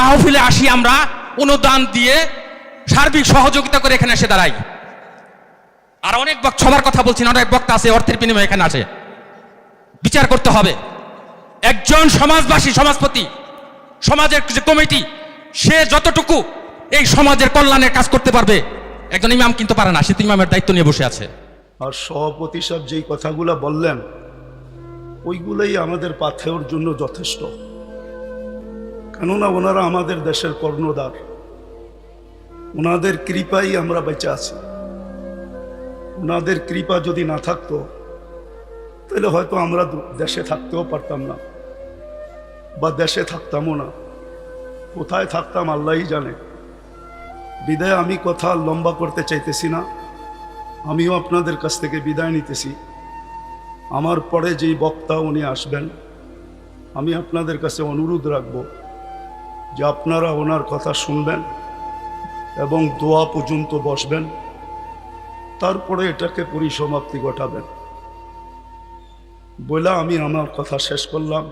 মাহফিলে আসি আমরা, অনুদান দিয়ে সার্বিক সহযোগিতা করে এখানে এসে দাঁড়াই। আর অনেক সবার কথা বলছি না, অনেক বক্তা আছে, অর্থের বিনিময়ে এখানে আছে বিচার করতে হবে। একজন সমাজবাসী, সমাজপতি, সমাজের যে কমিটি, সে যতটুকু এই সমাজের কল্যাণের কাজ করতে পারবে, একজন ইমাম কিন্তু পারে না, সে তো ইমামের দায়িত্ব নিয়ে বসে আছে। আর সভাপতি সব যেই কথাগুলো বললেন, ওইগুলোই আমাদের পাথেওর জন্য যথেষ্ট। কেননা ওনারা আমাদের দেশের কর্ণধার। ওনাদের কৃপাই আমরা বেঁচে আছি। ওনাদের কৃপা যদি না থাকতো, তাহলে হয়তো আমরা দেশে থাকতেও পারতাম না, বা দেশে থাকতামও না। কোথায় থাকতাম আল্লাহই জানে। বিদায় আমি কথা লম্বা করতে চাইতেছি না, আমিও আপনাদের কাছ থেকে বিদায় নিতেছি। আমার পরে যেই বক্তা উনি আসবেন, আমি আপনাদের কাছে অনুরোধ রাখব যে আপনারা ওনার কথা শুনবেন এবং দোয়া পর্যন্ত বসবেন, তারপরে এটাকে পরিসমাপ্তি ঘটাবেন। বলে আমি আমার কথা শেষ করলাম।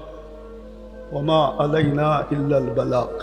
ওমা আলাইনা ইল্লাল বালাক।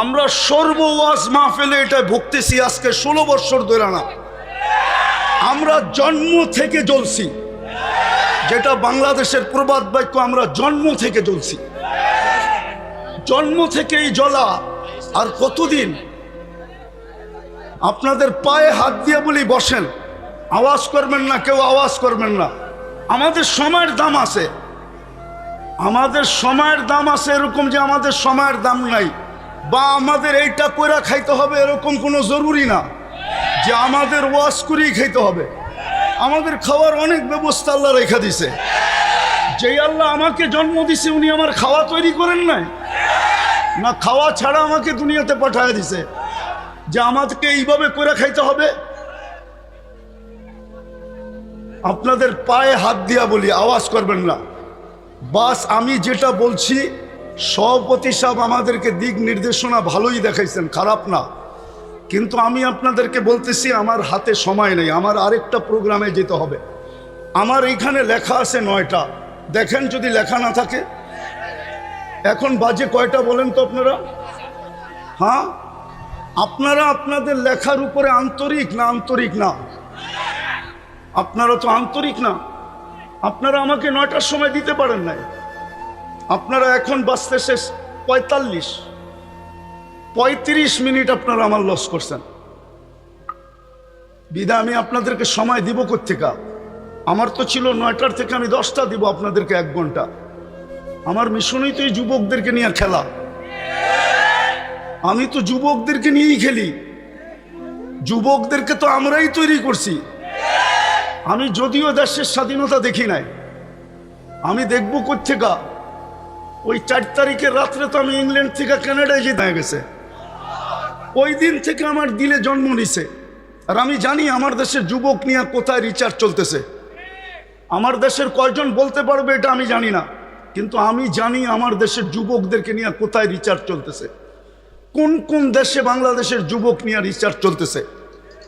আমরা সর্ব ওয়াজ মাহফিলে এটা ভুগতেছি আজকে ষোলো বৎসর ধরে না। আমরা জন্ম থেকে জ্বলছি। যেটা বাংলাদেশের প্রবাদ বাক্য, আমরা জন্ম থেকে জ্বলছি। জন্ম থেকেই জ্বলা। আর কতদিন? আপনাদের পায়ে হাত দিয়ে বলি, বসেন। আওয়াজ করবেন না, কেউ আওয়াজ করবেন না। আমাদের সময়ের দাম আছে। আমাদের সময়ের দাম আছে এরকম যে আমাদের সময়ের দাম নাই। বা আমাদের এইটা কইরা খাইতে হবে, এরকম কোনো জরুরি না যে আমাদের ওয়াশ করেই খাইতে হবে। আমাদের খাওয়ার অনেক ব্যবস্থা আল্লাহ রেখা দিছে। যেই আল্লাহ আমাকে জন্ম দিছে, উনি আমার খাওয়া তৈরি করেন নাই? না, খাওয়া ছাড়া আমাকে দুনিয়াতে পাঠায় দিছে। যে আমাদেরকে এইভাবে করে খাইতে হবে? আপনাদের পায়ে হাত দিয়া বলি, আওয়াজ করবেন না। বাস, আমি যেটা বলছি সভাপতি সাহেব আমাদেরকে দিক নির্দেশনা ভালোই দেখাইছেন, খারাপ না। কিন্তু আমি আপনাদেরকে বলতেছি, আমার হাতে সময় নেই, আমার আরেকটা প্রোগ্রামে যেতে হবে। আমার এইখানে লেখা আছে নয়টা। দেখেন যদি লেখা না থাকে। এখন বাজে কয়টা বলেন তো আপনারা? হ্যাঁ? আপনারা আপনাদের লেখার উপরে আন্তরিক না আন্তরিক না? আপনারা তো আন্তরিক না। আপনারা আমাকে নয়টার সময় দিতে পারেন নাই। আপনারা এখন বাঁচতে শেষ। পঁয়তাল্লিশ। পঁয়ত্রিশ মিনিট আপনারা আমার লস করছেন। বিদা, আমি আপনাদেরকে সময় দিব কোথেকা আমার তো ছিল নয়টার থেকে আমি দশটা দিব আপনাদেরকে এক ঘণ্টা। আমার মিশনই তো এই যুবকদেরকে নিয়ে খেলা। আমি তো যুবকদেরকে নিয়েই খেলি। যুবকদেরকে তো আমরাই তৈরি করছি। আমি যদিও দেশের স্বাধীনতা দেখি নাই। আমি দেখব কোথেকা ওই চার তারিখের রাত্রে তো আমি ইংল্যান্ড থেকে কানাডায় যেতে গেছে। ওই দিন থেকে আমার দিলে জন্ম নিছে। আর আমি জানি আমার দেশের যুবক নিয়ে কোথায় রিচার্জ চলতেছে। আমার দেশের কয়জন বলতে পারবে এটা আমি জানি না। কিন্তু আমি জানি আমার দেশের যুবকদেরকে নিয়ে কোথায় রিচার্জ চলতেছে। কোন কোন দেশে বাংলাদেশের যুবক নিয়ে রিচার্জ চলতেছে।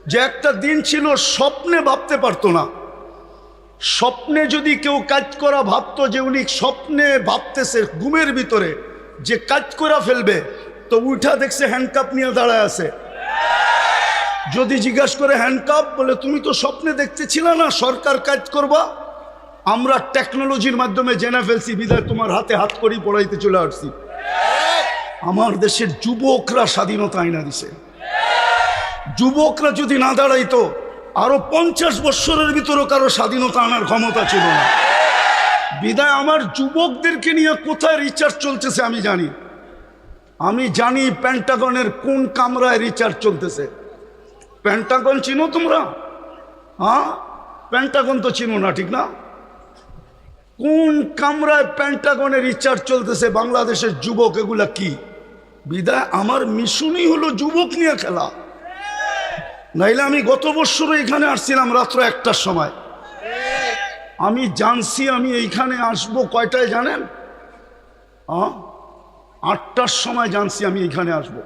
যে একটা দিন ছিল, স্বপ্নে ভাবতে পারতো না। স্বপ্নে যদি কেউ কাজ করা ভাবতো যে উনি স্বপ্নে ভাবতেছে ঘুমের ভিতরে যে কাজ করা ফেলবে, তো উঠা দেখছে হ্যান্ডকাপ নিয়ে দাঁড়ায় আছে। যদি জিজ্ঞাসা করে হ্যান্ডকাপ বলে, তুমি তো স্বপ্নে দেখতেছিলে না, সরকার কাজ করবা? আমরা টেকনোলজির মাধ্যমে জেনে ফেলছি, বিদায়, তোমার হাতে হাত করি পড়াইতে চলে আসছি। আমার দেশের যুবকরা স্বাধীনতা আইনা দিছে। যুবকরা যদি না দাঁড়াইতো আরও পঞ্চাশ বৎসরের ভিতরও কারও স্বাধীনতা আনার ক্ষমতা ছিল না। বিদায় আমার যুবকদেরকে নিয়ে কোথায় রিচার্জ চলতেছে আমি জানি। আমি জানি প্যান্টাগনের কোন কামরায় রিচার্জ চলতেছে। প্যান্টাগন চিনো তোমরা? হ্যাঁ? প্যান্টাগন তো চিনো না, ঠিক না? কোন কামরায় প্যান্টাগনের রিচার্জ চলতেছে বাংলাদেশের যুবক, এগুলা কি? বিদায় আমার মিশনই হলো যুবক নিয়ে খেলা। নাইলে আমি গত বছরও এখানে আসছিলাম রাত্র একটার সময়। আমি জানছি আমি এইখানে আসব কয়টায় জানেন? আটটার সময় জানছি আমি এইখানে আসব।